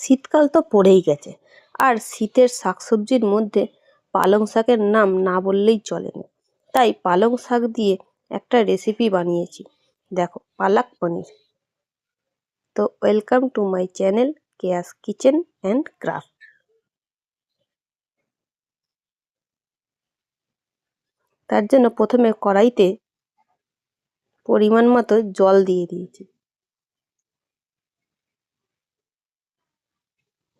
শীতকাল তো পড়েই গেছে। আর শীতের শাকসবজির মধ্যে পালং শাকের নাম না বললেই চলে না তাই পালং শাক দিয়ে একটা রেসিপি বানিয়েছি। দেখো, পালাক পনির। তো welcome to my channel Keya's kitchen and craft তার জন্য প্রথমে কড়াইতে পরিমাণ মতো জল দিয়ে দিয়েছি।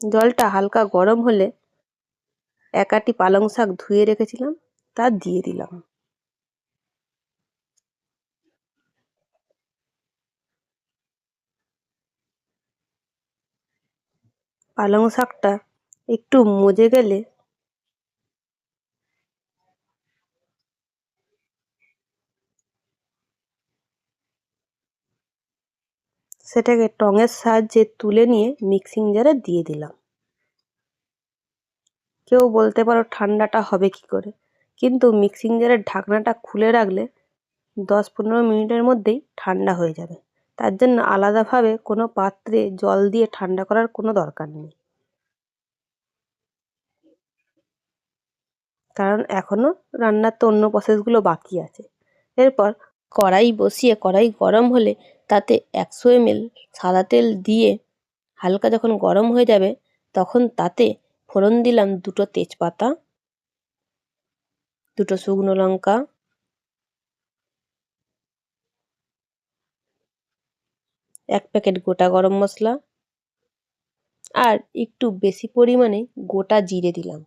জলটা হালকা গরম হলে একাটি পালং শাক ধুয়ে রেখেছিলাম, তা দিয়ে দিলাম। পালং শাকটা একটু মজে গেলে সেটাকে টঙের সাহায্যে তুলে নিয়ে মিক্সিং জারে দিয়ে দিলাম। কেউ বলতে পারো ঠান্ডাটা হবে কি করে? কিন্তু মিক্সিং জারের ঢাকনাটা খুলে রাখলে দশ পনেরো মিনিটের মধ্যেই ঠান্ডা হয়ে যাবে। তার জন্য আলাদাভাবে কোনো পাত্রে জল দিয়ে ঠান্ডা করার কোনো দরকার নেই। কারণ এখনও রান্নার তো অন্য প্রসেসগুলো বাকি আছে। এরপর কড়াই বসিয়ে, কড়াই গরম হলে তাতে একশো এমএল সাদা তেল দিয়ে হালকা যখন গরম হয়ে যাবে, তখন তাতে ফোড়ন দিলাম দুটো তেজপাতা, দুটো শুকনো লঙ্কা, এক প্যাকেট গোটা গরম মশলা, আর একটু বেশি পরিমাণে গোটা জিরে দিলাম।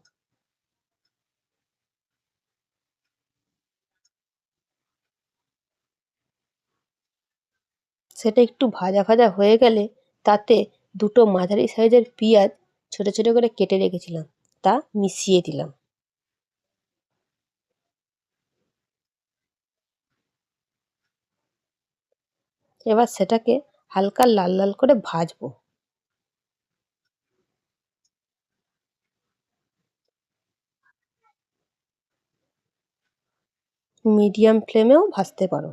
সেটা একটু ভাজা ভাজা হয়ে গেলে তাতে দুটো মাঝারি সাইজের পেঁয়াজ ছোটো ছোটো করে কেটে রেখেছিলাম। তা মিশিয়ে দিলাম। এবার সেটাকে হালকা লাল লাল করে ভাজবো। মিডিয়াম ফ্লেমেও ভাজতে পারো।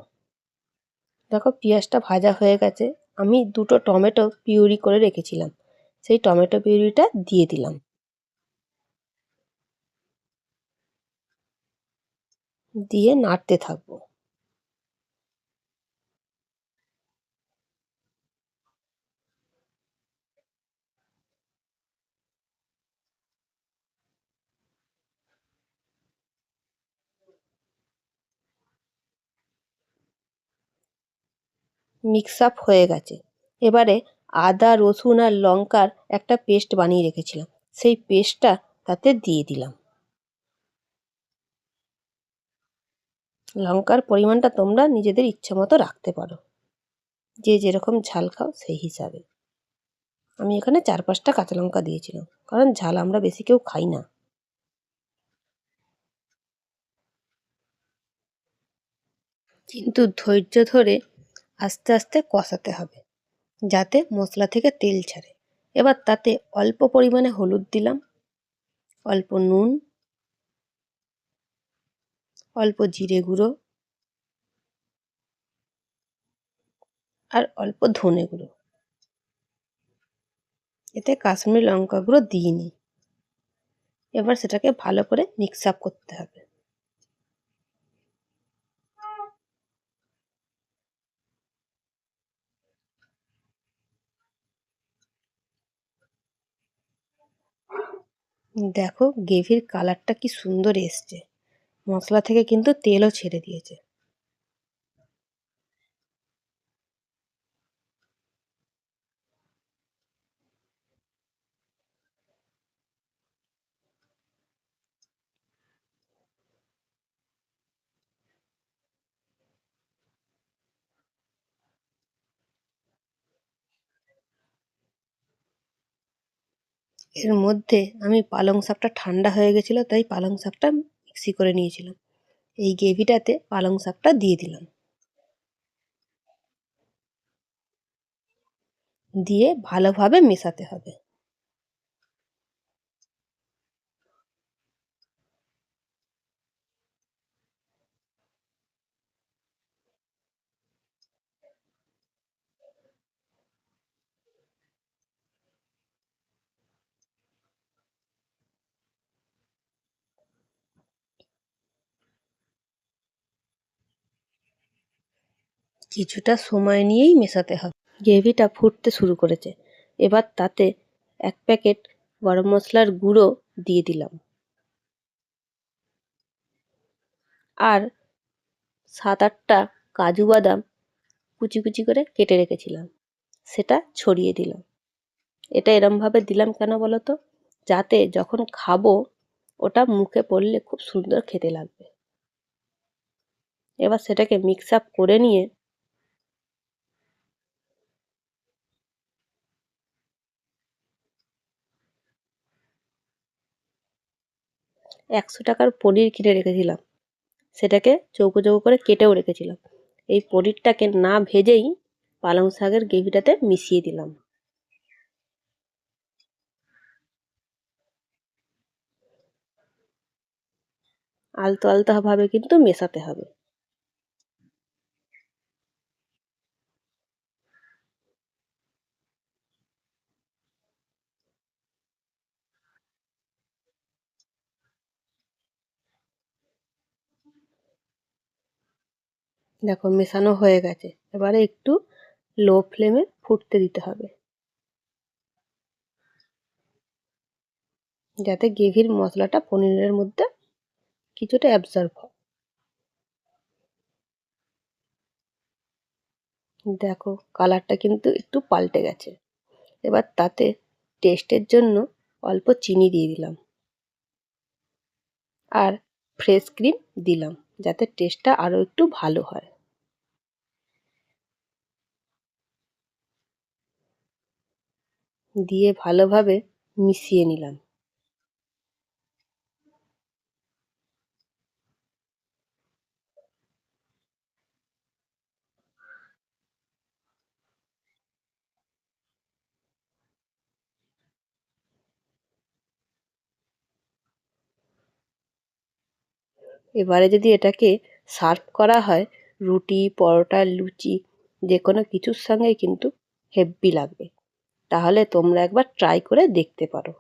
দেখো পেঁয়াজটা ভাজা হয়ে গেছে, আমি দুটো টমেটো পিউরি করে রেখেছিলাম। সেই টমেটো পিউরিটা দিয়ে দিলাম। দিয়ে নাড়তে থাকব। মিক্স আপ হয়ে গেছে। এবারে আদা, রসুন আর লঙ্কার একটা পেস্ট বানিয়ে রেখেছিলাম। সেই পেস্টটা তাতে দিয়ে দিলাম। লঙ্কার পরিমাণটা তোমরা নিজেদের ইচ্ছে মতো রাখতে পারো। যে যেরকম ঝাল খাও সেই হিসাবে। আমি এখানে চার পাঁচটা কাঁচা লঙ্কা দিয়েছিলাম, কারণ ঝাল আমরা বেশি কেউ খাই না। কিন্তু ধৈর্য ধরে আস্তে আস্তে কষাতে হবে, যাতে মশলা থেকে তেল ছাড়ে। এবার তাতে অল্প পরিমাণে হলুদ দিলাম, অল্প নুন, অল্প জিরে গুঁড়ো আর অল্প ধনে গুঁড়ো। এতে কাশ্মীরি লঙ্কা গুঁড়ো দিইনি। এবার সেটাকে ভালো করে মিক্স আপ করতে হবে। দেখো গ্রেভির কালারটা কি সুন্দর এসছে। মশলা থেকে কিন্তু তেলও ছেড়ে দিয়েছে। এর মধ্যে আমি পালং শাকটা ঠান্ডা হয়ে গেছিল, তাই পালং শাকটা মিক্সি করে নিয়েছিলাম। এই গ্রেভিটাতে পালং শাকটা দিয়ে দিলাম। দিয়ে ভালোভাবে মেশাতে হবে। কিছুটা সময় নিয়েই মেশাতে হবে। গ্রেভিটা ফুটতে শুরু করেছে। এবার তাতে এক প্যাকেট গরম মশলার গুঁড়ো দিয়ে দিলাম। আর সাত আটটা কাজু বাদাম কুচি কুচি করে কেটে রেখেছিলাম। সেটা ছড়িয়ে দিলাম। এটা এরমভাবে দিলাম কেন বলো তো? যাতে যখন খাব, ওটা মুখে পড়লে খুব সুন্দর খেতে লাগবে। এবার সেটাকে মিক্স আপ করে নিয়ে একশো টাকার পনির কিনে রেখেছিলাম। সেটাকে চৌকো চৌকো করে কেটেও রেখেছিলাম। এই পনিরটাকে না ভেজেই পালং শাকের গ্রেভিটাতে মিশিয়ে দিলাম। আলতো আলতোভাবে কিন্তু মেশাতে হবে। দেখো মেশানো হয়ে গেছে। এবারে একটু লো ফ্লেমে ফুটতে দিতে হবে। যাতে গ্রেভির মশলাটা পনিরের মধ্যে কিছুটা অ্যাবজর্ব হয়। দেখো কালারটা কিন্তু একটু পাল্টে গেছে। এবার তাতে টেস্টের জন্য অল্প চিনি দিয়ে দিলাম। আর ফ্রেশ ক্রিম দিলাম। যাতে টেস্টটা আরও একটু ভালো হয়। দিয়ে ভালোভাবে মিশিয়ে নিলাম। এবারে যদি এটাকে সার্ভ করা হয়, রুটি, পরোটা, লুচি যে কোনো কিছুর সঙ্গে কিন্তু হেভি লাগবে। তাহলে তোমরা একবার ট্রাই করে দেখতে পারো।